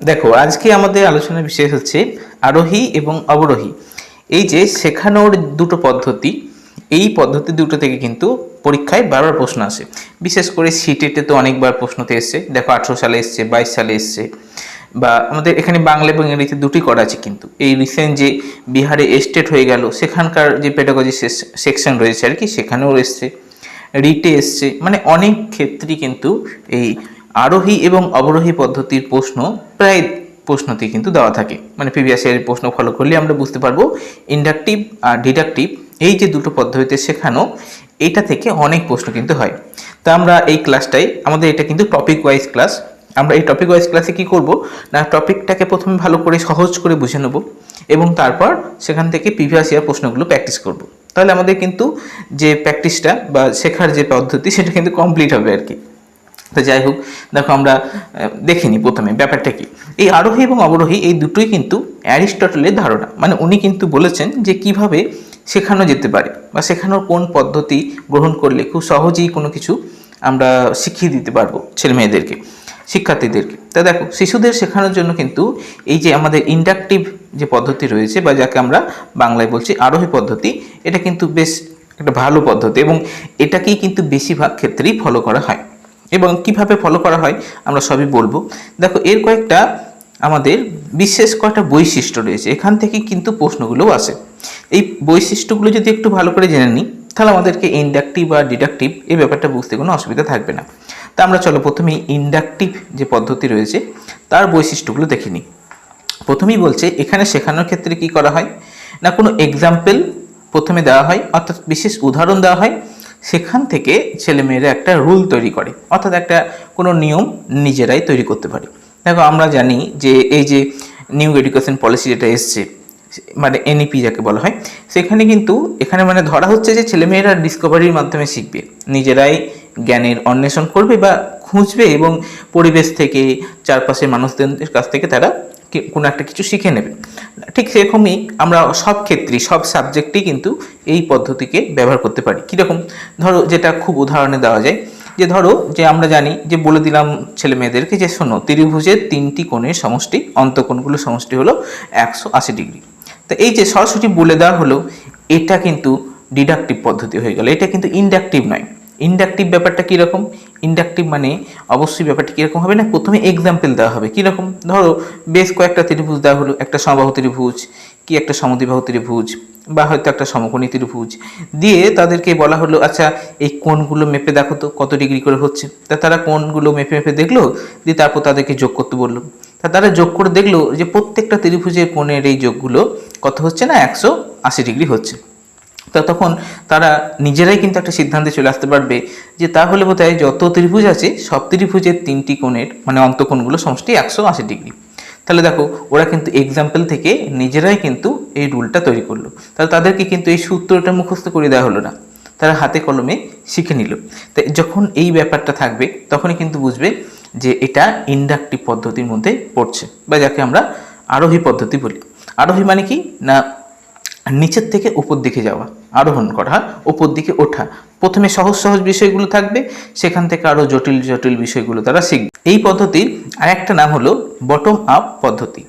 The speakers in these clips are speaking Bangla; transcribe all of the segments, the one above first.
দেখো, আজকে আমাদের আলোচনার বিষয় হচ্ছে আরোহী এবং অবরোহী। এই যে শেখানোর দুটো পদ্ধতি, এই পদ্ধতি দুটো থেকে কিন্তু পরীক্ষায় বারবার প্রশ্ন আসে। বিশেষ করে সিটেটে তো অনেকবার প্রশ্নতে এসছে, দেখো, আঠেরো সালে এসছে, বাইশ সালে এসছে, বা আমাদের এখানে বাংলা এবং ইংরেজিতে দুটি করা আছে কিন্তু। এই রিসেন্ট যে বিহারে এস্টেট হয়ে গেল, সেখানকার যে পেডাগজি সেকশন রয়েছে আর কি, সেখানেও এসছে, রিটে এসছে মানে অনেক ক্ষেত্রেই কিন্তু এই আরোহী এবং অবরোহী পদ্ধতির প্রশ্ন প্রায় প্রশ্নতে কিন্তু দেওয়া থাকে। মানে প্রিভিয়াস ইয়ারের প্রশ্ন ফলো করলে আমরা বুঝতে পারব ইন্ডাকটিভ আর ডিডাকটিভ এই যে দুটো পদ্ধতিতে শেখানো, এটা থেকে অনেক প্রশ্ন কিন্তু হয়। তা আমরা এই ক্লাসটাই আমাদের এটা কিন্তু টপিক ওয়াইজ ক্লাস আমরা এই টপিক ওয়াইজ ক্লাসে কি করব? না টপিকটাকে প্রথমে ভালো করে, সহজ করে বুঝে নেব এবং তারপর সেখান থেকে প্রিভিয়াস ইয়ার প্রশ্নগুলো প্র্যাকটিস করব। তাহলে আমাদের কিন্তু যে প্র্যাকটিসটা বা শেখার যে পদ্ধতি, সেটা কিন্তু কমপ্লিট হবে আর কি। তো যাই হোক, দেখো আমরা দেখিনি প্রথমে ব্যাপারটা কি। এই আরোহী এবং অবরোহী এই দুটোই কিন্তু অ্যারিস্টটলের ধারণা। মানে উনি কিন্তু বলেছেন যে কীভাবে শেখানো যেতে পারে বা শেখানোর কোন পদ্ধতি গ্রহণ করলে খুব সহজেই কোনো কিছু আমরা শিখিয়ে দিতে পারব ছেলে মেয়েদেরকে শিক্ষার্থীদেরকে। তা দেখো, শিশুদের শেখানোর জন্য কিন্তু এই যে আমাদের ইন্ডাকটিভ যে পদ্ধতি রয়েছে বা যাকে আমরা বাংলায় বলছি আরোহী পদ্ধতি, এটা কিন্তু বেশ একটা ভালো পদ্ধতি এবং এটাকেই কিন্তু বেশিরভাগ ক্ষেত্রেই ফলো করা হয়। এবং কীভাবে ফলো করা হয়, আমরা সবই বলব। দেখো, এর কয়েকটা আমাদের বিশেষ কয়েকটা বৈশিষ্ট্য রয়েছে। এখান থেকে কিন্তু প্রশ্নগুলোও আসে এই বৈশিষ্ট্যগুলো যদি একটু ভালো করে জেনে নিই, তাহলে আমাদেরকে ইন্ডাকটিভ বা ডিডাকটিভ এই ব্যাপারটা বুঝতে কোনো অসুবিধা থাকবে না। তা আমরা চলো প্রথমে ইন্ডাকটিভ যে পদ্ধতি রয়েছে, তার বৈশিষ্ট্যগুলো দেখে নিই। প্রথমেই বলছে, এখানে শেখানোর ক্ষেত্রে কি করা হয়? না, কোনো এক্সাম্পল প্রথমে দেওয়া হয়, অর্থাৎ বিশেষ উদাহরণ দেওয়া হয় সেখান থেকে ছেলেমেয়েরা একটা রুল তৈরি করে, অর্থাৎ একটা কোনো নিয়ম নিজেরাই তৈরি করতে পারে। দেখো, আমরা জানি যে এই যে নিউ এডুকেশন পলিসি যেটা এসছে মানে এনইপি যাকে বলা হয়, সেখানে কিন্তু, এখানে মানে ধরা হচ্ছে যে ছেলেমেয়েরা ডিসকভারির মাধ্যমে শিখবে। নিজেরাই জ্ঞানের অন্বেষণ করবে বা খুঁজবে এবং পরিবেশ থেকে চারপাশের মানুষদের কাছ থেকে তারা কোনো একটা কিছু শিখে নেবে। ঠিক সেরকমই আমরা সব ক্ষেত্রেই, সব সাবজেক্টেই কিন্তু এই পদ্ধতিকে ব্যবহার করতে পারি। কীরকম? ধরো যেটা খুব উদাহরণে দেওয়া যায়, যে ধরো যে আমরা জানি, যে বলে দিলাম ছেলে মেয়েদেরকে যে শোনো, ত্রিভুজের তিনটি কোণের সমষ্টি অন্তঃকোণগুলো সমষ্টি হলো একশো আশি ডিগ্রি। তো এই যে সরাসরি বলে দেওয়া হলো, এটা কিন্তু ডিডাকটিভ পদ্ধতি হয়ে গেল। এটা কিন্তু ইন্ডাকটিভ নয়। ইনডাকটিভ ব্যাপারটা কীরকম? ইন্ডাকটিভ মানে অবশ্যই ব্যাপারটা কীরকম হবে না? প্রথমে এক্সাম্পল দেওয়া হবে। কীরকম? ধরো, বেশ কয়েকটা ত্রিভুজ দেওয়া হলো। একটা সমবাহু ত্রিভুজ, কি একটা সমদ্বিবাহু ত্রিভুজ, বা হয়তো একটা সমকোণী ত্রিভুজ। দিয়ে তাদেরকে বলা হলো আচ্ছা এই কোণগুলো মেপে দেখো তো, কত ডিগ্রি করে হচ্ছে? তা তারা কোণগুলো মেপে মেপে দেখল, দিয়ে তারপর তাদেরকে যোগ করতে বলল। তা তারা যোগ করে দেখল যে প্রত্যেকটা ত্রিভুজের কোণের এই যোগগুলো কত হচ্ছে না? একশো আশি ডিগ্রি হচ্ছে। তা তখন তারা নিজেরাই কিন্তু একটা সিদ্ধান্তে চলে আসতে পারবে যে তাহলে বোধ হয় যত ত্রিভুজ আছে, সব ত্রিভুজের তিনটি কোণের মানে অন্তকোণগুলো সমষ্টি একশো আশি ডিগ্রি। তাহলে দেখো, ওরা কিন্তু এক্সাম্পল থেকে নিজেরাই কিন্তু এই রুলটা তৈরি করল। তাহলে তাদেরকে কিন্তু এই সূত্রটা মুখস্থ করে দেওয়া হলো না। তারা হাতে কলমে শিখে নিল। তাই যখন এই ব্যাপারটা থাকবে, তখনই কিন্তু বুঝবে যে এটা ইন্ডাকটিভ পদ্ধতির মধ্যে পড়ছে। বা যাকে আমরা আরোহী পদ্ধতি বলি। আরোহী মানে কি? না নিচের থেকে উপর দিকে যাওয়া, আরোহণ করা উপর দিকে ওঠা। প্রথমে সহজ সহজ বিষয়গুলো থাকবে, সেখান থেকে আরও জটিল জটিল বিষয়গুলো তারা শিখবে। এই পদ্ধতির আরেকটা নাম হলো বটম আপ পদ্ধতি।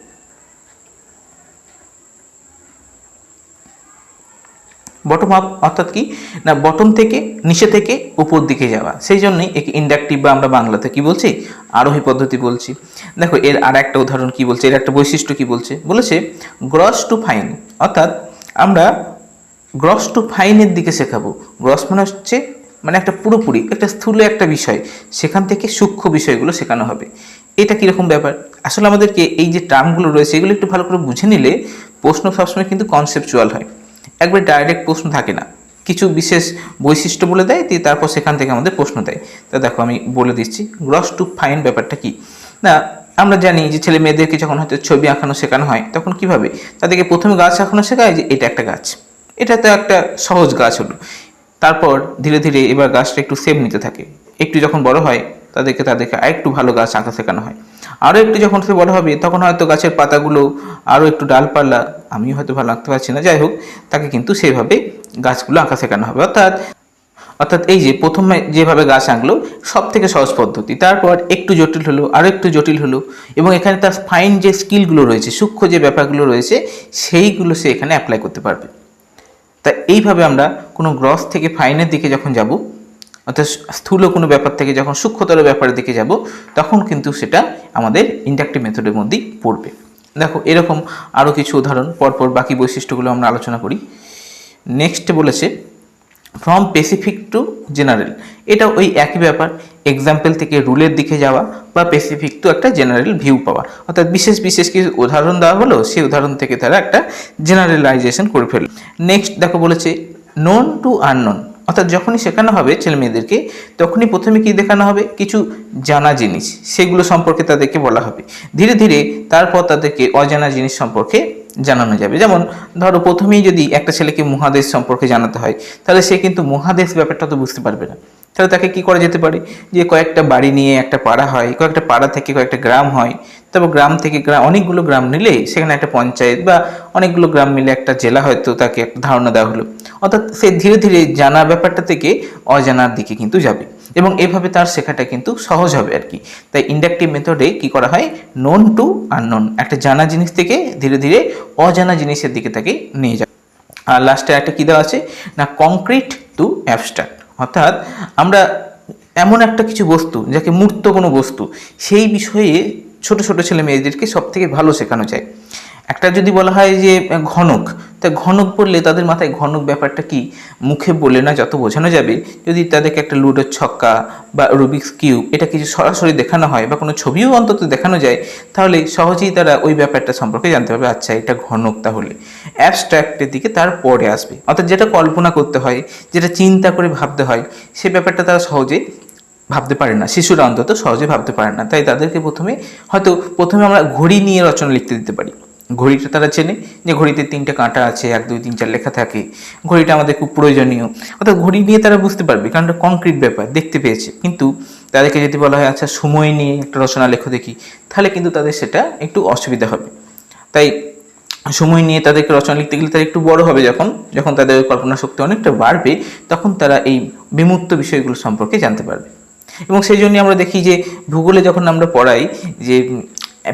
বটম আপ অর্থাৎ কি? না বটম থেকে নিচে থেকে উপর দিকে যাওয়া। সেই জন্যই একে ইন্ডাকটিভ বা আমরা বাংলাতে কি বলছি? আরোহী পদ্ধতি বলছি। দেখো, এর আর একটা উদাহরণ কি বলছে? এর একটা বৈশিষ্ট্য কি বলছে? বলেছে গ্রস টু ফাইন অর্থাৎ আমরা গ্রস টু ফাইনের দিকে শেখাবো। গ্রস মানে হচ্ছে মানে একটা পুরোপুরি, একটা স্থূল একটা বিষয়। সেখান থেকে সূক্ষ্ম বিষয়গুলো শেখানো হবে। এটা কীরকম ব্যাপার? আসলে আমাদেরকে এই যে টার্মগুলো রয়েছে, এগুলো একটু ভালো করে বুঝে নিলে প্রশ্ন সবসময় কিন্তু কনসেপচুয়াল হয়। একবার ডাইরেক্ট প্রশ্ন থাকে না। কিছু বিশেষ বৈশিষ্ট্য বলে দেয়, দিয়ে তারপর সেখান থেকে আমাদের প্রশ্ন দেয়। তা দেখো, আমি বলে দিচ্ছি গ্রস টু ফাইন ব্যাপারটা কি? না আমরা জানি যে ছেলে মেয়েদেরকে যখন হয়তো ছবি আঁকানো শেখানো হয়, তখন কীভাবে? তাদেরকে প্রথমে গাছ আঁকানো শেখায় যে এটা একটা গাছ। এটা তো একটা সহজ গাছ হলো। তারপর ধীরে ধীরে এবার গাছটা একটু সেপ নিতে থাকে। একটু যখন বড় হয়, তাদেরকে তাদেরকে আরেকটু ভালো গাছ আঁকা শেখানো হয়। আরও একটু যখন সে বড় হবে, তখন হয়তো গাছের পাতাগুলো আরও একটু ডালপালা আমি হয়তো ভালো আঁকতে পারছি না, যাই হোক, তাকে কিন্তু সেভাবে গাছগুলো আঁকা শেখানো হবে। অর্থাৎ অর্থাৎ এই যে প্রথমে যেভাবে গাছ আঁকলো সব থেকে সহজ পদ্ধতি। তারপর একটু জটিল হলো আরও একটু জটিল হলো এবং এখানে তার ফাইন যে স্কিলগুলো রয়েছে, সূক্ষ্ম যে ব্যাপারগুলো রয়েছে, সেইগুলো সে এখানে অ্যাপ্লাই করতে পারবে। তা এইভাবে আমরা কোনো গ্রস থেকে ফাইনের দিকে যখন যাব, অর্থাৎ স্থূল কোনো ব্যাপার থেকে যখন সূক্ষ্মতর ব্যাপারের দিকে যাব, তখন কিন্তু সেটা আমাদের ইন্ডাকটিভ মেথডের মধ্যেই পড়বে। দেখো, এরকম আরও কিছু উদাহরণ, পরপর বাকি বৈশিষ্ট্যগুলো আমরা আলোচনা করি। নেক্সট বলেছে ফ্রম পেসিফিক টু জেনারেল এটা ওই একই ব্যাপার। এক্সাম্পল থেকে রুলের দিকে যাওয়া বা পেসিফিক টু একটা জেনারেল ভিউ পাওয়া। অর্থাৎ বিশেষ বিশেষ কিছু উদাহরণ দেওয়া হলো, সেই উদাহরণ থেকে তারা একটা জেনারেলাইজেশন করে ফেলল। নেক্সট দেখো বলেছে নোন টু আননোন অর্থাৎ যখনই শেখানো হবে ছেলে মেয়েদেরকে তখনই প্রথমে কি দেখানো হবে? কিছু জানা জিনিস। সেগুলো সম্পর্কে তাদেরকে বলা হবে। ধীরে ধীরে তারপর তাদেরকে অজানা জিনিস সম্পর্কে জানানো যাবে। যেমন, ধরো প্রথমেই যদি একটা ছেলেকে মহাদেশ সম্পর্কে জানাতে হয়, তাহলে সে কিন্তু মহাদেশ ব্যাপারটা তো বুঝতে পারবে না। তাহলে তাকে কি করা যেতে পারে? যে কয়েকটা বাড়ি নিয়ে একটা পাড়া হয়, কয়েকটা পাড়া থেকে কয়েকটা গ্রাম হয়, তারপর গ্রাম থেকে গ্রাম অনেকগুলো গ্রাম নিলে সেখানে একটা পঞ্চায়েত বা অনেকগুলো গ্রাম মিলে একটা জেলা হয়তো তাকে একটা ধারণা দেওয়া হলো। অর্থাৎ সে ধীরে ধীরে জানা ব্যাপারটা থেকে অজানার দিকে কিন্তু যাবে। এবং এভাবে তার শেখাটা কিন্তু সহজ হবে আর কি। তাই ইন্ডাকটিভ মেথডে কি করা হয়? নোন টু আননোন একটা জানা জিনিস থেকে ধীরে ধীরে অজানা জিনিসের দিকে তাকে নিয়ে যাবে। আর লাস্টে একটা কী দেওয়া আছে? না কংক্রিট টু অ্যাবস্ট্রাক্ট অর্থাৎ আমরা এমন একটা কিছু বস্তু, যাকে মূর্ত কোনো বস্তু, সেই বিষয়ে ছোট ছোট ছেলে মেয়েদেরকে সব থেকে ভালো শেখানো যায়। একটা যদি বলা হয় যে ঘনক, তা ঘনক বললে তাদের মাথায় ঘনক ব্যাপারটা কি? মুখে বলে না যত বোঝানো যাবে, যদি তাদেরকে একটা লুডোর ছক্কা বা রুবিক্স কিউব, এটা কিছু সরাসরি দেখানো হয় বা কোনো ছবিও অন্তত দেখানো যায়, তাহলে সহজেই তারা ওই ব্যাপারটা সম্পর্কে জানতে পারবে আচ্ছা এটা ঘনক তাহলে। অ্যাবস্ট্রাক্টের দিকে তার পরে আসবে। অর্থাৎ যেটা কল্পনা করতে হয়, যেটা চিন্তা করে ভাবতে হয়, সে ব্যাপারটা তারা সহজে ভাবতে পারে না। শিশুরা অন্তত সহজে ভাবতে পারে না। তাই তাদেরকে প্রথমে, হয়তো প্রথমে আমরা ঘড়ি নিয়ে রচনা লিখতে দিতে পারি। ঘড়িটা তারা চেনে যে ঘড়িতে তিনটে কাঁটা আছে, এক, দুই, তিন, চার লেখা থাকে। ঘড়িটা আমাদের খুব প্রয়োজনীয়। অর্থাৎ ঘড়ি নিয়ে তারা বুঝতে পারবে, কারণ এটা কংক্রিট ব্যাপার, দেখতে পেয়েছে। কিন্তু তাদেরকে যদি বলা হয় আচ্ছা সময় নিয়ে একটা রচনা লেখো দেখি, তাহলে কিন্তু তাদের সেটা একটু অসুবিধা হবে। তাই সময় নিয়ে তাদেরকে রচনা লিখতে গেলে তারা একটু বড় হবে যখন যখন তাদের কল্পনা শক্তি অনেকটা বাড়বে, তখন তারা এই বিমূর্ত বিষয়গুলো সম্পর্কে জানতে পারবে। এবং সেই জন্য আমরা দেখি যে ভূগোলে যখন আমরা পড়াই যে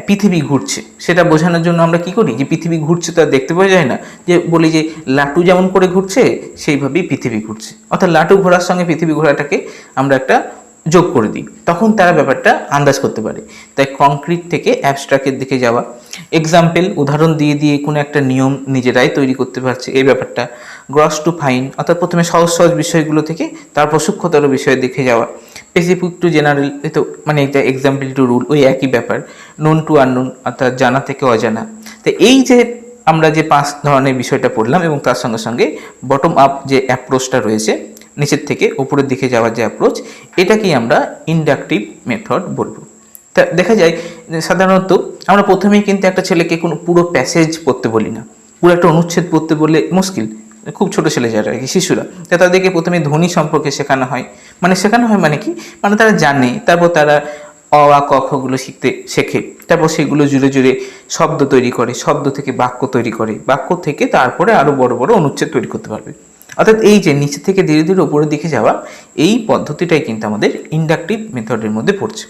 পৃথিবী ঘুরছে। সেটা বোঝানোর জন্য আমরা কি করি? যে পৃথিবী ঘুরছে তা দেখতে পাওয়া যায় না। যে বলি যে লাটু যেমন করে ঘুরছে, সেইভাবেই পৃথিবী ঘুরছে। অর্থাৎ লাটু ঘোরার সঙ্গে পৃথিবী ঘোরাটাকে আমরা একটা যোগ করে দিই। তখন তারা ব্যাপারটা আন্দাজ করতে পারে। তাই কংক্রিট থেকে অ্যাবস্ট্রাক্টের দিকে যাওয়া। এক্সাম্পল উদাহরণ দিয়ে দিয়ে কোনো একটা নিয়ম নিজেরাই তৈরি করতে পারছে এই ব্যাপারটা। গ্রস টু ফাইন অর্থাৎ প্রথমে সহজ সহজ বিষয়গুলো থেকে, তারপর সূক্ষ্মতর বিষয়ের দিকে যাওয়া। স্পেসিফিক টু জেনারেল এই তো মানে এটা এক্সাম্পল টু রুল ওই একই ব্যাপার নোন টু আননোন অর্থাৎ জানা থেকে অজানা। তো এই যে আমরা যে পাঁচ ধরনের বিষয়টা পড়লাম এবং তার সঙ্গে সঙ্গে বটম আপ যে অ্যাপ্রোচটা রয়েছে, নিচের থেকে উপরের দিকে যাওয়ার যে অ্যাপ্রোচ এটাকেই আমরা ইন্ডাকটিভ মেথড বলব। তা দেখা যায়, সাধারণত আমরা প্রথমেই কিন্তু একটা ছেলেকে কোনো পুরো প্যাসেজ পড়তে বলি না। পুরো একটা অনুচ্ছেদ পড়তে বললে মুশকিল। খুব ছোট ছেলে যারা আর কি, শিশুরা। তা তাদেরকে প্রথমে ধ্বনি সম্পর্কে শেখানো হয়। মানে শেখানো হয় মানে কি? মানে তারা জানে, তারপর তারা অ, আ, ক, খ গুলো শিখতে শেখে। তারপর সেগুলো জুড়ে জুড়ে শব্দ তৈরি করে, শব্দ থেকে বাক্য তৈরি করে। বাক্য থেকে তারপরে আরও বড় বড় অনুচ্ছেদ তৈরি করতে পারবে। অর্থাৎ এই যে নিচে থেকে ধীরে ধীরে উপরের দিকে যাওয়া, এই পদ্ধতিটাই কিন্তু আমাদের ইন্ডাকটিভ মেথডের মধ্যে পড়ছে।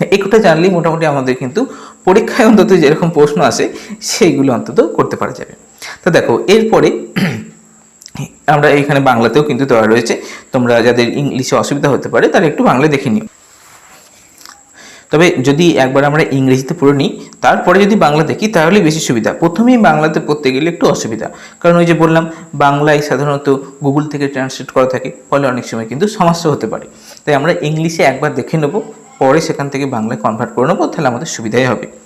একটা জানলেই মোটামুটি আমাদের কিন্তু পরীক্ষায় অন্তত যেরকম প্রশ্ন আসে, সেইগুলো অন্তত করতে পারা যাবে। তো দেখো, এরপরে আমরা এখানে বাংলাতেও কিন্তু দেওয়া রয়েছে। তোমরা যাদের ইংলিশে অসুবিধা হতে পারে, তারা একটু বাংলা দেখে নিও। তবে যদি একবার আমরা ইংরেজিতে পড়ে নিই, তারপরে যদি বাংলা দেখি তাহলে বেশি সুবিধা। প্রথমেই বাংলাতে পড়তে গেলে একটু অসুবিধা। কারণ ওই যে বললাম, বাংলায় সাধারণত গুগল থেকে ট্রান্সলেট করা থাকে, ফলে অনেক সময় কিন্তু সমস্যা হতে পারে। তাই আমরা ইংলিশে একবার দেখে নেব, পরে সেখান থেকে বাংলায় কনভার্ট করে নেব, তাহলে আমাদের সুবিধাই হবে।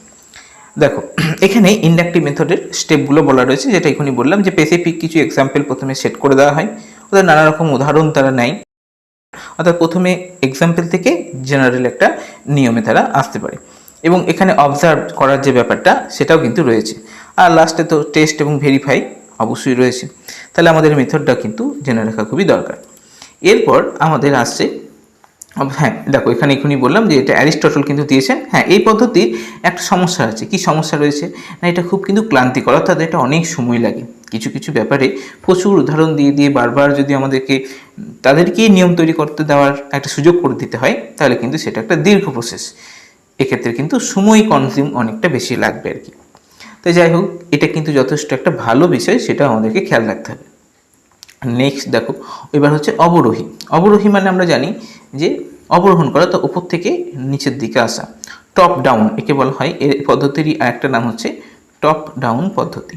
দেখো, এখানে ইন্ডাকটিভ মেথডের স্টেপগুলো বলা রয়েছে, যেটা এখনই বললাম যে স্পেসিফিক কিছু এক্সাম্পল প্রথমে সেট করে দেওয়া হয়। ওদের নানা রকম উদাহরণ তারা নেয়। অর্থাৎ প্রথমে এক্সাম্পল থেকে জেনারেল একটা নিয়মে তারা আসতে পারে। এবং এখানে অবজার্ভ করার যে ব্যাপারটা, সেটাও কিন্তু রয়েছে। আর লাস্টে তো টেস্ট এবং ভেরিফাই অবশ্যই রয়েছে। তাহলে আমাদের মেথডটা কিন্তু জেনে রাখা খুবই দরকার। এরপর আমাদের আসছে হ্যাঁ দেখো, এখানে এখনই বললাম যে এটা অ্যারিস্টটল কিন্তু দিয়েছেন। হ্যাঁ এই পদ্ধতির একটা সমস্যা আছে কি সমস্যা রয়েছে? না, এটা খুব কিন্তু ক্লান্তিকর, অর্থাৎ এটা অনেক সময় লাগে। কিছু কিছু ব্যাপারে প্রচুর উদাহরণ দিয়ে দিয়ে বারবার যদি আমাদেরকে তাদেরকেই নিয়ম তৈরি করতে দেওয়ার একটা সুযোগ করে দিতে হয়, তাহলে কিন্তু সেটা একটা দীর্ঘ প্রসেস এক্ষেত্রে কিন্তু সময় কনজিউম অনেকটা বেশি লাগবে আর কি। তো যাই হোক, এটা কিন্তু যথেষ্ট একটা ভালো বিষয় সেটা আমাদেরকে খেয়াল রাখতে হবে। নেক্সট দেখো, এবার হচ্ছে অবরোহী। অবরোহী মানে আমরা জানি যে অবরোহণ করা, তো উপর থেকে নিচের দিকে আসা। টপ ডাউন একে বলা হয়, এর পদ্ধতিরই আরেকটা নাম হচ্ছে টপ ডাউন পদ্ধতি।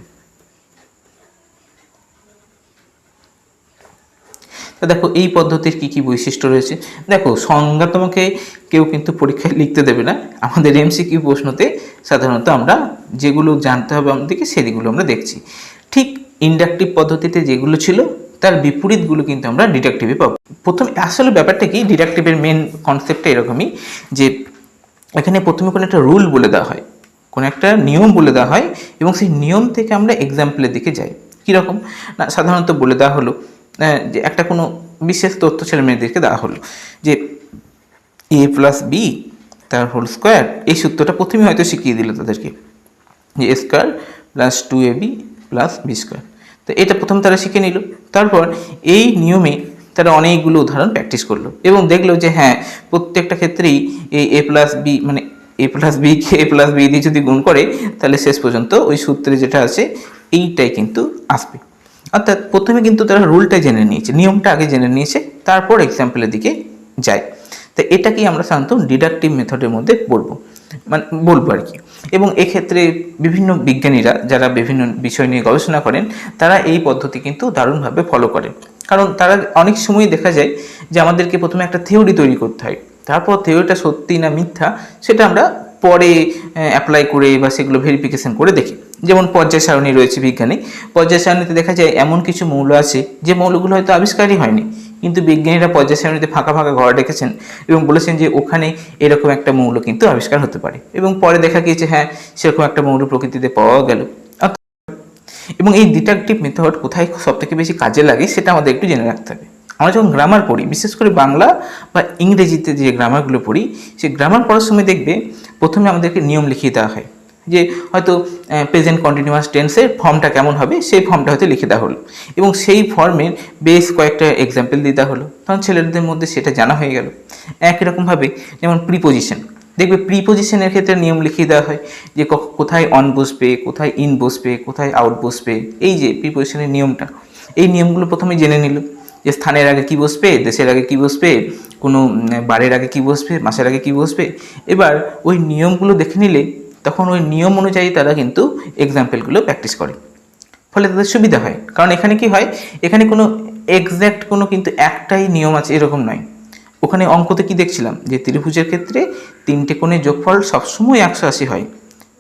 তা দেখো, এই পদ্ধতির কি কি বৈশিষ্ট্য রয়েছে? দেখো, সংজ্ঞা তোমাকে কেউ কিন্তু পরীক্ষায় লিখতে দেবে না। আমাদের এমসিকিউ প্রশ্নতে সাধারণত আমরা যেগুলো জানতে হবে আমাদেরকে, সেগুলো আমরা দেখছি। ঠিক ইন্ডাকটিভ পদ্ধতিতে যেগুলো ছিল তার বিপরীতগুলো কিন্তু আমরা ডিডাকটিভে পাবো। প্রথম, আসলে ব্যাপারটা কি? ডিডাকটিভের মেন কনসেপ্টটা এরকমই যে এখানে প্রথমে কোনো একটা রুল বলে দেওয়া হয়, কোনো একটা নিয়ম বলে দেওয়া হয় এবং সেই নিয়ম থেকে আমরা এক্সাম্পলের দিকে যাই। কীরকম না, সাধারণত বলে দেওয়া হলো যে একটা কোনো বিশেষ তথ্য ছেলে মেয়েদেরকে দেওয়া হলো যে এ প্লাস বি তার হোল স্কোয়ার এই সূত্রটা প্রথমে হয়তো শিখিয়ে দিল তাদেরকে যে A square plus two A B plus B square তো এটা প্রথম তারা শিখে নিল। তারপর এই নিয়মে তারা অনেকগুলো উদাহরণ প্র্যাকটিস করল এবং দেখল যে হ্যাঁ প্রত্যেকটা ক্ষেত্রেই এই এ প্লাস বি মানে এ প্লাস বিকে এ প্লাস বি দিয়ে যদি গুণ করে, তাহলে শেষ পর্যন্ত ওই সূত্রে যেটা আছে, এইটাই কিন্তু আসবে। অর্থাৎ প্রথমে কিন্তু তারা রুলটা জেনে নিয়েছে, নিয়মটা আগে জেনে নিয়েছে, তারপর এক্সাম্পলের দিকে যায়। তো এটাকেই আমরা সাধারণত ডিডাকটিভ মেথডের মধ্যে বলব মানে বলব আর কি। এবং এক্ষেত্রে বিভিন্ন বিজ্ঞানীরা যারা বিভিন্ন বিষয় নিয়ে গবেষণা করেন, তারা এই পদ্ধতি কিন্তু দারুণভাবে ফলো করেন। কারণ তারা অনেক সময় দেখা যায় যে আমাদেরকে প্রথমে একটা থিওরি তৈরি করতে হয়। তারপর থিওরিটা সত্যি না মিথ্যা, সেটা আমরা পরে অ্যাপ্লাই করে বা সেগুলো ভেরিফিকেশন করে দেখি। যেমন পর্যায় সারণী রয়েছে বিজ্ঞানে। পর্যায় সারণীতে দেখা যায় এমন কিছু মৌল আছে, যে মৌলগুলো হয়তো আবিষ্কারই হয়নি। কিন্তু বিজ্ঞানীরা পর্যায় সারণীতে ফাঁকা ফাঁকা ঘর রেখেছেন এবং বলেছেন যে ওখানে এরকম একটা মৌল কিন্তু আবিষ্কার হতে পারে। এবং পরে দেখা গিয়েছে হ্যাঁ সেরকম একটা মৌল প্রকৃতিতে পাওয়া গেল। এবং এই ডিটাকটিভ মেথড কোথায় সব থেকে বেশি কাজে লাগে সেটা আমাদের একটু জেনে রাখতে হবে। আমরা যখন গ্রামার পড়ি, বিশেষ করে বাংলা বা ইংরেজিতে যে গ্রামারগুলো পড়ি, সেই গ্রামার পড়ার সময় দেখবে প্রথমে আমাদেরকে নিয়ম লিখিয়ে দেওয়া হয়। যে হয়তো প্রেজেন্ট কন্টিনিউয়াস টেন্সের ফর্মটা কেমন হবে, সেই ফর্মটা হয়তো লিখে দেওয়া হলো। এবং সেই ফর্মের বেশ কয়েকটা এক্সাম্পল দিয়ে দেওয়া হলো। তখন ছেলেদের মধ্যে সেটা জানা হয়ে গেল। একই রকমভাবে যেমন প্রিপোজিশন দেখবে প্রিপোজিশনের ক্ষেত্রে নিয়ম লিখিয়ে দেওয়া হয় যে কোথায় অন বসবে, কোথায় ইন বসবে, কোথায় আউট বসবে। এই যে প্রিপোজিশনের নিয়মটা। এই নিয়মগুলো প্রথমে জেনে নিল যে স্থানের আগে কি বসবে, দেশের আগে কি বসবে, কোনো বারের আগে কি বসবে, মাসের আগে কি বসবে। এবার ওই নিয়মগুলো দেখে নিলে তখন ওই নিয়ম অনুযায়ী তারা কিন্তু এক্সাম্পলগুলো প্র্যাকটিস করে। ফলে তাদের সুবিধা হয়। কারণ এখানে কি হয়? এখানে কোনো এক্স্যাক্ট কোনো কিন্তু একটাই নিয়ম আছে, এরকম নয়। ওখানে অঙ্কতে কি দেখছিলাম? যে ত্রিভুজের ক্ষেত্রে তিনটে কোণের যোগফল সবসময় একশো আশি হয়।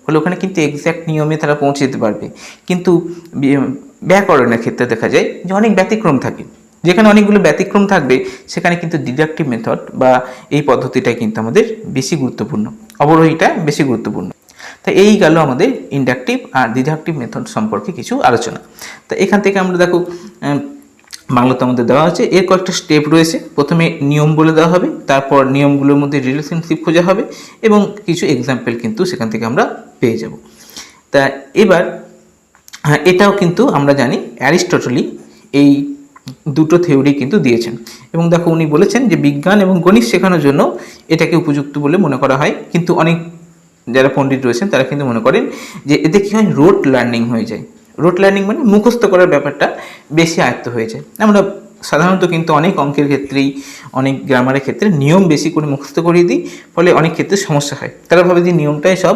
ফলে ওখানে কিন্তু এক্স্যাক্ট নিয়মে তারা পৌঁছে যেতে পারবে। কিন্তু ব্যাকরণের ক্ষেত্রে দেখা যায় যে অনেক ব্যতিক্রম থাকে। যেখানে অনেকগুলো ব্যতিক্রম থাকবে, সেখানে কিন্তু ডিডাকটিভ মেথড বা এই পদ্ধতিটাই কিন্তু আমাদের বেশি গুরুত্বপূর্ণ। অবরোহীটা বেশি গুরুত্বপূর্ণ। তা এই গেল আমাদের ইন্ডাকটিভ আর ডিডাকটিভ মেথড সম্পর্কে কিছু আলোচনা। তা এখান থেকে আমরা দেখো বাংলাতে আমাদের দেওয়া আছে এর কয়েকটা স্টেপ রয়েছে। প্রথমে নিয়ম বলে দেওয়া হবে, তারপর নিয়মগুলোর মধ্যে রিলেশনশিপ খোঁজা হবে এবং কিছু এক্সাম্পল কিন্তু সেখান থেকে আমরা পেয়ে যাব। তা এবার হ্যাঁ এটাও কিন্তু আমরা জানি অ্যারিস্টটলি এই দুটো থিওরি কিন্তু দিয়েছেন। এবং দেখো উনি বলেছেন যে বিজ্ঞান এবং গণিত শেখানোর জন্য এটাকে উপযুক্ত বলে মনে করা হয়, কিন্তু অনেক যারা পণ্ডিত রয়েছেন, তারা কিন্তু মনে করেন যে এতে কী হয় রোড লার্নিং হয়ে যায়। রোড লার্নিং মানে মুখস্থ করার ব্যাপারটা বেশি আয়ত্ত হয়ে যায়। আমরা সাধারণত কিন্তু অনেক অঙ্কের ক্ষেত্রেই, অনেক গ্রামারের ক্ষেত্রে নিয়ম বেশি করে মুখস্থ করিয়ে দিই, ফলে অনেক ক্ষেত্রে সমস্যা হয়। তারা ভাবে যে নিয়মটাই সব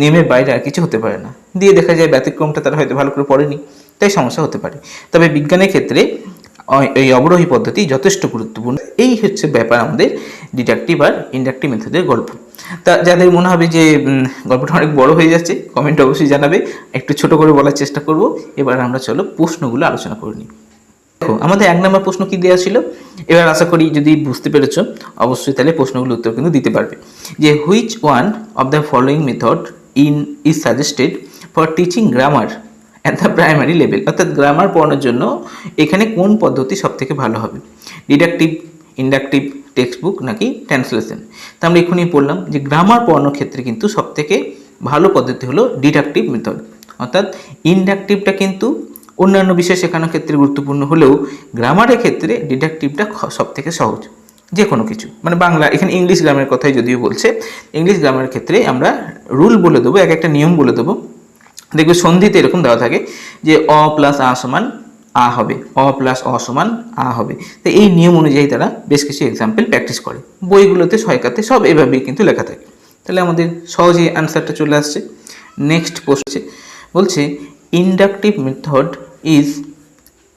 নিয়মের বাইরে আর কিছু হতে পারে না। দিয়ে দেখা যায় ব্যতিক্রমটা তারা হয়তো ভালো করে পড়েনি, তাই সমস্যা হতে পারে। তবে বিজ্ঞানের ক্ষেত্রে এই অবরোহী পদ্ধতি যথেষ্ট গুরুত্বপূর্ণ। এই হচ্ছে ব্যাপার আমাদের ডিডাকটিভ আর ইন্ডাকটিভ মেথডের গল্প। তা যাদের মনে হবে যে গল্পটা অনেক বড় হয়ে যাচ্ছে কমেন্ট অবশ্যই জানাবে। একটু ছোট করে বলার চেষ্টা করব। এবার আমরা চলো প্রশ্নগুলো আলোচনা করে নিই। দেখো, আমাদের এক নম্বর প্রশ্ন কি দেওয়া ছিল। এবার আশা করি যদি বুঝতে পেরেছ, অবশ্যই তাহলে প্রশ্নগুলোর উত্তর কিন্তু দিতে পারবে। যে which one of the following method in is suggested for teaching grammar at the primary level অর্থাৎ গ্রামার পড়ানোর জন্য এখানে কোন পদ্ধতি সব থেকে ভালো হবে? ডিডাকটিভ ইন্ডাকটিভ টেক্সট বুক নাকি ট্রান্সলেশন তা আমরা এখনই পড়লাম যে গ্রামার পড়ানোর ক্ষেত্রে কিন্তু সব থেকে ভালো পদ্ধতি হলো ডিডাকটিভ মেথড অর্থাৎ ইন্ডাকটিভটা কিন্তু অন্যান্য বিষয় শেখানোর ক্ষেত্রে গুরুত্বপূর্ণ হলেও গ্রামারের ক্ষেত্রে ডিডাকটিভটা সব থেকে সহজ, যে কোনো কিছু। মানে বাংলা, এখানে ইংলিশ গ্রামের কথাই যদিও বলছে ইংলিশ গ্রামের ক্ষেত্রে আমরা রুল বলে দেবো, এক একটা নিয়ম বলে দেবো। দেখবে সন্ধিতে এরকম দেওয়া থাকে যে অ প্লাস আ সমান আ হবে। অ প্লাস অ সমান আ হবে। তো এই নিয়ম অনুযায়ী তারা বেশ কিছু এক্সাম্পল প্র্যাকটিস করে। বইগুলোতে, সহায়কাতে সব এভাবেই কিন্তু লেখা থাকে। তাহলে আমাদের সহজেই অ্যান্সারটা চলে আসছে। নেক্সট পোস্টে বলছে inductive method is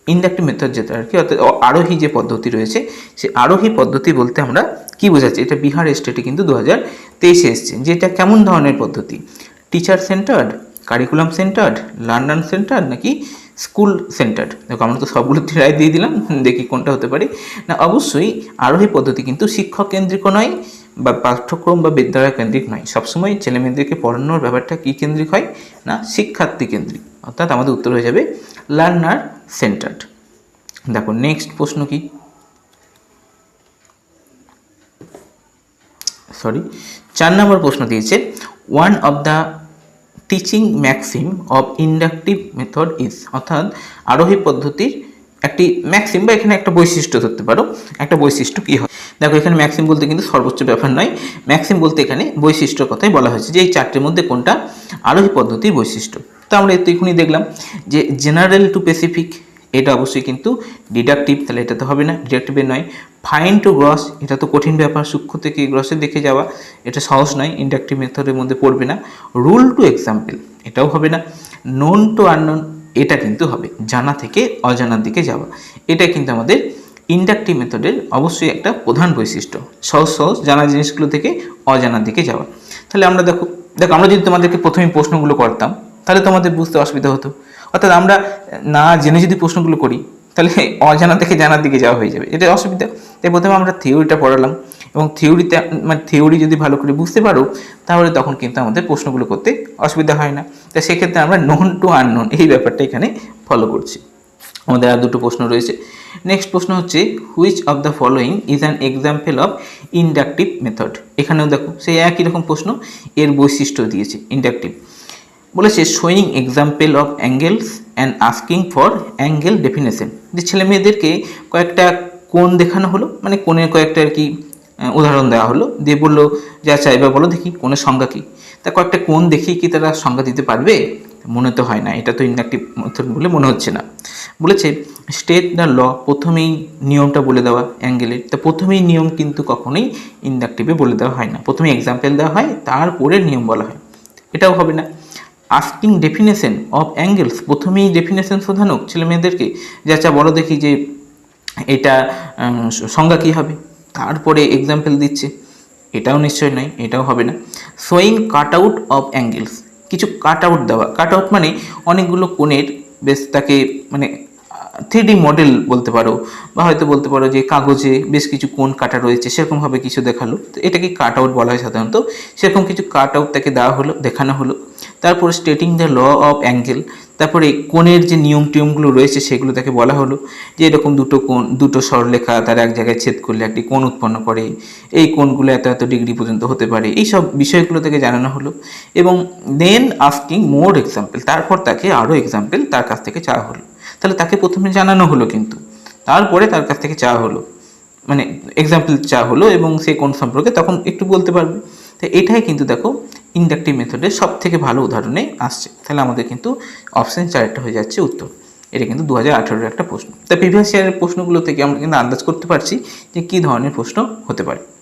inductive method যেটা আর কি, অর্থাৎ আরোহী যে পদ্ধতি রয়েছে সেই আরোহী পদ্ধতি বলতে আমরা কি বোঝাচ্ছি? এটা বিহার স্টেটে কিন্তু দু হাজার তেইশে এসছে। যেটা কেমন ধরনের পদ্ধতি? Teacher centred curriculum centred learner centre নাকি স্কুল সেন্টার্ড দেখো, আমরা তো সবগুলো রায় দিয়ে দিলাম, দেখি কোনটা হতে পারে। না, অবশ্যই আরোহী পদ্ধতি কিন্তু শিক্ষক কেন্দ্রিক নয় বা পাঠ্যক্রম বা বিদ্যালয় কেন্দ্রিক নয়। সবসময় ছেলেমেয়েদেরকে পড়ানোর ব্যাপারটা কী কেন্দ্রিক হয়? না, শিক্ষার্থী কেন্দ্রিক। অর্থাৎ আমাদের উত্তর হয়ে যাবে লার্নার সেন্টার্ড দেখো নেক্সট প্রশ্ন কি? সরি চার নম্বর প্রশ্ন দিয়েছে one of the teaching maxim of inductive method is অর্থাৎ আরোহী পদ্ধতির একটি ম্যাক্সিম বা এখানে একটা বৈশিষ্ট্য ধরতে পারো। একটা বৈশিষ্ট্য কী হয়? দেখো, এখানে ম্যাক্সিম বলতে কিন্তু সর্বোচ্চ ব্যাপার নয়। ম্যাক্সিম বলতে এখানে বৈশিষ্ট্যর কথাই বলা হয়েছে যে এই চারটির মধ্যে কোনটা আরোহী পদ্ধতির বৈশিষ্ট্য। তো আমরা এতক্ষণই দেখলাম যে জেনারেল টু স্পেসিফিক এটা অবশ্যই কিন্তু ডিডাকটিভ তাহলে এটা তো হবে না ডিডাকটিভের নয়। ফাইন টু গ্রস এটা তো কঠিন ব্যাপার, সূক্ষ্ম থেকে গ্রসে দেখে যাওয়া, এটা সহজ নয় ইন্ডাকটিভ মেথডের মধ্যে পড়বে না। রুল টু এক্সাম্পল এটাও হবে না। নোন টু আননোন এটা কিন্তু হবে, জানা থেকে অজানার দিকে যাওয়া। এটা কিন্তু আমাদের ইন্ডাকটিভ মেথডের অবশ্যই একটা প্রধান বৈশিষ্ট্য। সহজ সহজ, জানা জিনিসগুলো থেকে অজানার দিকে যাওয়া। তাহলে আমরা দেখো দেখো, আমরা যদি তোমাদেরকে প্রথমে প্রশ্নগুলো করতাম, তাহলে তোমাদের বুঝতে অসুবিধা হতো। অর্থাৎ আমরা না জেনে যদি প্রশ্নগুলো করি, তাহলে অজানা থেকে জানার দিকে যাওয়া হয়ে যাবে। এটা অসুবিধা। তাই প্রথমে আমরা থিওরিটা পড়ালাম এবং থিওরিতে মানে থিওরি যদি ভালো করে বুঝতে পারো, তাহলে তখন কিন্তু আমাদের প্রশ্নগুলো করতে অসুবিধা হয় না। তাই সেক্ষেত্রে আমরা নন টু আননোন এই ব্যাপারটা এখানে ফলো করছি। আমাদের আর দুটো প্রশ্ন রয়েছে। নেক্সট প্রশ্ন হচ্ছে which of the following is an example of inductive method এখানেও দেখো, সেই একই রকম প্রশ্ন, এর বৈশিষ্ট্য দিয়েছে ইন্ডাকটিভ বলেছে showing example of angles and asking for angle definition যে ছেলে মেয়েদেরকে কয়েকটা কোণ দেখানো হলো মানে কোণের কয়েকটা আর কি উদাহরণ দেওয়া হলো, দিয়ে বলল, যা আচ্ছা এবার বলো দেখি কোণের সংজ্ঞা কী। তা কয়েকটা কোণ দেখিয়ে কি তারা সংজ্ঞা দিতে পারবে? মনে তো হয় না, এটা তো ইন্ডাকটিভ মেথড বলে মনে হচ্ছে না। বলেছে স্টেট দ্য ল প্রথমেই নিয়মটা বলে দেওয়া অ্যাঙ্গেলের তা প্রথমেই নিয়ম কিন্তু কখনোই ইন্ডাকটিভে বলে দেওয়া হয় না। প্রথমে এক্সাম্পল দেওয়া হয়, তারপরে নিয়ম বলা হয়। এটাও হবে না। আস্কিং ডেফিনেশন অফ অ্যাঙ্গেলস প্রথমেই ডেফিনেশন শোধানো ছেলে মেয়েদেরকে যে, বলো দেখি যে এটা সংজ্ঞা কী হবে? তারপরে এক্সাম্পল দিচ্ছে। এটাও নিশ্চয় নয় এটাও হবে না। Showing cut out of angles কিছু কাট আউট দেওয়া। কাট আউট মানে অনেকগুলো কোণের বেশ তাকে মানে থ্রি মডেল বলতে পারো, বা হয়তো বলতে পারো যে কাগজে বেশ কিছু কোণ কাটা রয়েছে সেরকমভাবে কিছু দেখাল। তো এটাকে কাট আউট বলা হয় সাধারণত। সেরকম কিছু কাট আউট তাকে দেওয়া হলো, দেখানো হলো। তারপর stating the law of angle তারপরে কোণের যে নিয়ম টিয়মগুলো রয়েছে সেগুলো তাকে বলা হলো, যে এরকম দুটো কোণ, দুটো স্বরলেখা তার এক জায়গায় ছেদ করলে একটি কোণ উৎপন্ন করে। এই কোণগুলো এত এত ডিগ্রি পর্যন্ত হতে পারে। এই সব বিষয়গুলো তাকে জানানো হলো। এবং দেন আস্কিং মোর এক্সাম্পল তারপর তাকে আরও এক্সাম্পল তার কাছ থেকে চাওয়া হলো। তাহলে তাকে প্রথমে জানানো হলো কিন্তু। তারপরে তার কাছ থেকে চাওয়া হলো। মানে এক্সাম্পল চাওয়া হলো এবং সে কোন সম্পর্কে তখন একটু বলতে পারবে। তো এটাই কিন্তু দেখো ইন্ডাকটিভ মেথডের সব থেকে ভালো উদাহরণে আসছে। তাহলে আমাদের কিন্তু অপশান চারটা হয়ে যাচ্ছে উত্তর। এটা কিন্তু দু হাজার একটা প্রশ্ন। তা প্রিভিয়াস ইয়ারের প্রশ্নগুলো থেকে আমরা কিন্তু আন্দাজ করতে পারছি যে কী ধরনের প্রশ্ন হতে পারে।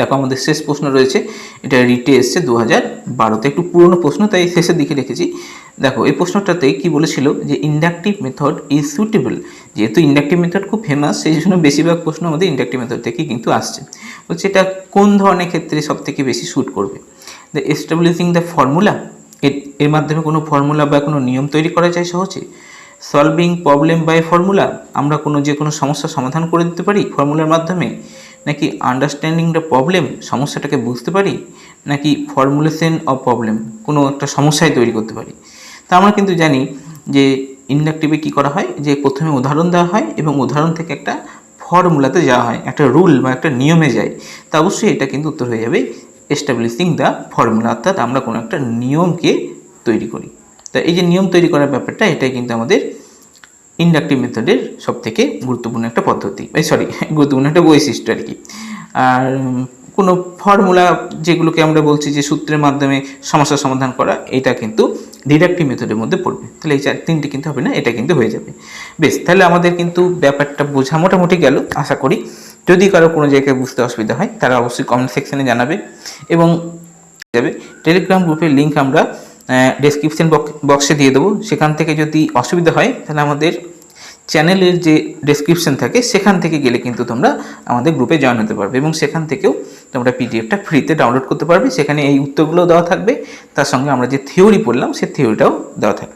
দেখো আমাদের শেষ প্রশ্ন রয়েছে, এটা রিটে এসছে দু হাজার বারোতে, একটু পুরনো প্রশ্ন, তাই শেষের দিকে রেখেছি। দেখো, এই প্রশ্নটাতে কি বলেছিল যে ইন্ডাকটিভ মেথড ইজ সুটেবল যেহেতু ইন্ডাকটিভ মেথড খুব ফেমাস সেই জন্য বেশিরভাগ প্রশ্ন আমাদের ইন্ডাকটিভ মেথড থেকেই কিন্তু আসছে। বলছে এটা কোন ধরনের ক্ষেত্রে সব থেকে বেশি শ্যুট করবে? দ্য এস্টাবলিশিং দ্য ফর্মুলা এর মাধ্যমে কোনো ফর্মুলা বা কোনো নিয়ম তৈরি করা যায় সহজে? সলভিং প্রবলেম বাই ফর্মুলা আমরা কোনো যে কোনো সমস্যার সমাধান করে দিতে পারি ফর্মুলার মাধ্যমে? নাকি আন্ডারস্ট্যান্ডিং দ্য প্রবলেম সমস্যাটাকে বুঝতে পারি? নাকি ফর্মুলেশন অফ প্রবলেম কোনো একটা সমস্যায় তৈরি করতে পারি? তা আমরা কিন্তু জানি যে ইন্ডাকটিভে কী করা হয়? যে প্রথমে উদাহরণ দেওয়া হয় এবং উদাহরণ থেকে একটা ফর্মুলাতে যাওয়া হয়, একটা রুল বা একটা নিয়মে যায়। তা অবশ্যই এটা কিন্তু উত্তর হয়ে যাবে এস্টাবলিশিং দ্য ফর্মুলা অর্থাৎ আমরা কোনো একটা নিয়মকে তৈরি করি। তা এই যে নিয়ম তৈরি করার ব্যাপারটা, এটাই কিন্তু আমাদের ইন্ডাকটিভ মেথডের সব থেকে গুরুত্বপূর্ণ একটা পদ্ধতি। এই সরি গুরুত্বপূর্ণ একটা বৈশিষ্ট্য আর কি। আর কোনো ফর্মুলা যেগুলোকে আমরা বলছি যে সূত্রের মাধ্যমে সমস্যার সমাধান করা, এটা কিন্তু ডিডাক্টিভ মেথডের মধ্যে পড়বে। তাহলে এই চার, তিনটে কিন্তু হবে না, এটা কিন্তু হয়ে যাবে। বেশ, তাহলে আমাদের কিন্তু ব্যাপারটা বোঝা মোটামুটি গেল, আশা করি। যদি কারও কোনো জায়গায় বুঝতে অসুবিধা হয়, তারা অবশ্যই কমেন্ট সেকশনে জানাবে। এবং যাবে। টেলিগ্রাম গ্রুপের লিঙ্ক আমরা ডেসক্রিপশন বক্সে দিয়ে দেবো। সেখান থেকে যদি অসুবিধা হয়, তাহলে আমাদের চ্যানেলের যে ডেসক্রিপশন থাকে, সেখান থেকে গেলে কিন্তু তোমরা আমাদের গ্রুপে জয়েন হতে পারবে এবং সেখান থেকেও তোমরা পিডিএফটা ফ্রিতে ডাউনলোড করতে পারবে। সেখানে এই উত্তরগুলোও দেওয়া থাকবে। তার সঙ্গে আমরা যে থিওরি পড়লাম সেই থিওরিটাও দেওয়া থাকবে।